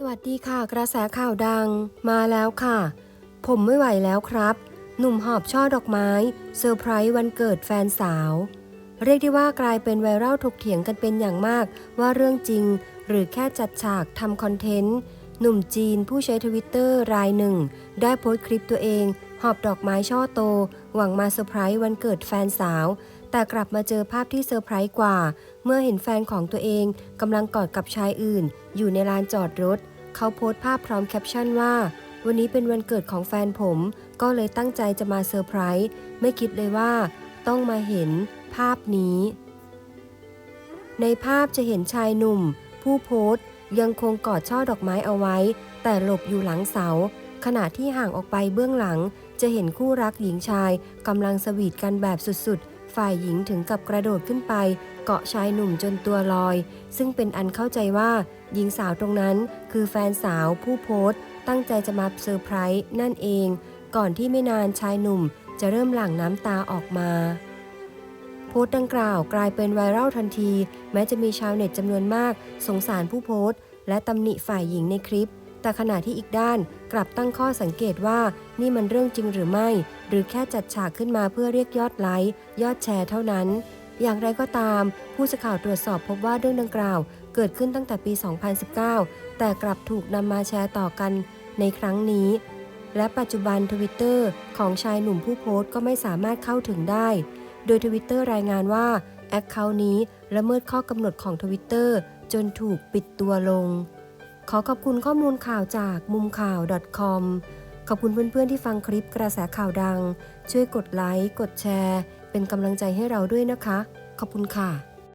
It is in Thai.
สวัสดีค่ะ กระแสข่าวดังมาแล้วค่ะ ผมไม่ไหวแล้วครับ หนุ่มหอบช่อดอกไม้เซอร์ไพรส์วันเกิดแฟนสาว เรียกได้ว่ากลายเป็นไวรัลถกเถียงกันเป็นอย่างมาก ว่าเรื่องจริง หรือแค่จัดฉากทำคอนเทนต์ หนุ่มจีนผู้ใช้ทวิตเตอร์รายหนึ่ง ได้โพสต์คลิปตัวเอง หอบดอกไม้ช่อโต หวังมาเซอร์ไพรส์วันเกิดแฟนสาว แต่กลับมาเจอภาพที่เซอร์ไพรส์กว่า เมื่อเห็นแฟนของตัวเองกำลังกอดกับชายอื่น อยู่ในลานจอดรถ เขาโพสต์ภาพพร้อมแคปชั่นว่า วันนี้เป็นวันเกิดของแฟนผม ก็เลยตั้งใจจะมาเซอร์ไพรส์ไม่คิดเลยว่า ต้องมาเห็นภาพนี้ ในภาพจะเห็นชายหนุ่ม ผู้โพสต์ยังคงกอดช่อดอกไม้เอาไว้ แต่หลบอยู่หลังเสา ขณะที่ห่างออกไปเบื้องหลัง จะเห็นคู่รักหญิงชายกำลังสวีทกันแบบสุดๆ ฝ่ายหญิงถึงกับกระโดดขึ้นไป เกาะชายหนุ่มจนตัวลอย ซึ่งเป็นอันเข้าใจว่าหญิงสาวตรงนั้นคือแฟนสาวผู้โพสต์ ตั้งใจจะมาเซอร์ไพรส์นั่นเอง ก่อนที่ไม่นานชายหนุ่มจะเริ่มหลั่งน้ำตาออกมาโพสต์ดังกล่าวกลายเป็นไวรัลทันที แม้จะมีชาวเน็ตจำนวนมาก สงสารผู้โพสต์ และตำหนิฝ่ายหญิงในคลิป แต่ขณะที่อีกด้านกลับตั้งข้อสังเกตว่านี่มันเรื่องจริงหรือไม่ หรือแค่จัดฉากขึ้นมาเพื่อเรียกยอดไลค์ยอดแชร์เท่านั้น อย่างไรก็ตาม ผู้สื่อข่าวตรวจสอบพบว่าเรื่องดังกล่าว เกิดขึ้นตั้งแต่ปี 2019 แต่กลับถูกนำมาแชร์ต่อกันในครั้งนี้ และปัจจุบันทวิตเตอร์ของชายหนุ่มผู้โพสต์ก็ไม่สามารถเข้าถึงได้ โดยทวิตเตอร์รายงานว่าแอคเคาท์นี้ละเมิดข้อกำหนดของทวิตเตอร์จนถูกปิดตัวลง ขอขอบคุณข้อมูลข่าวจากมุมข่าว .com ขอบคุณเพื่อนๆที่ฟังคลิปกระแสข่าวดัง ช่วยกดไลค์ กดแชร์ เป็นกำลังใจให้เราด้วยนะคะ ขอบคุณค่ะ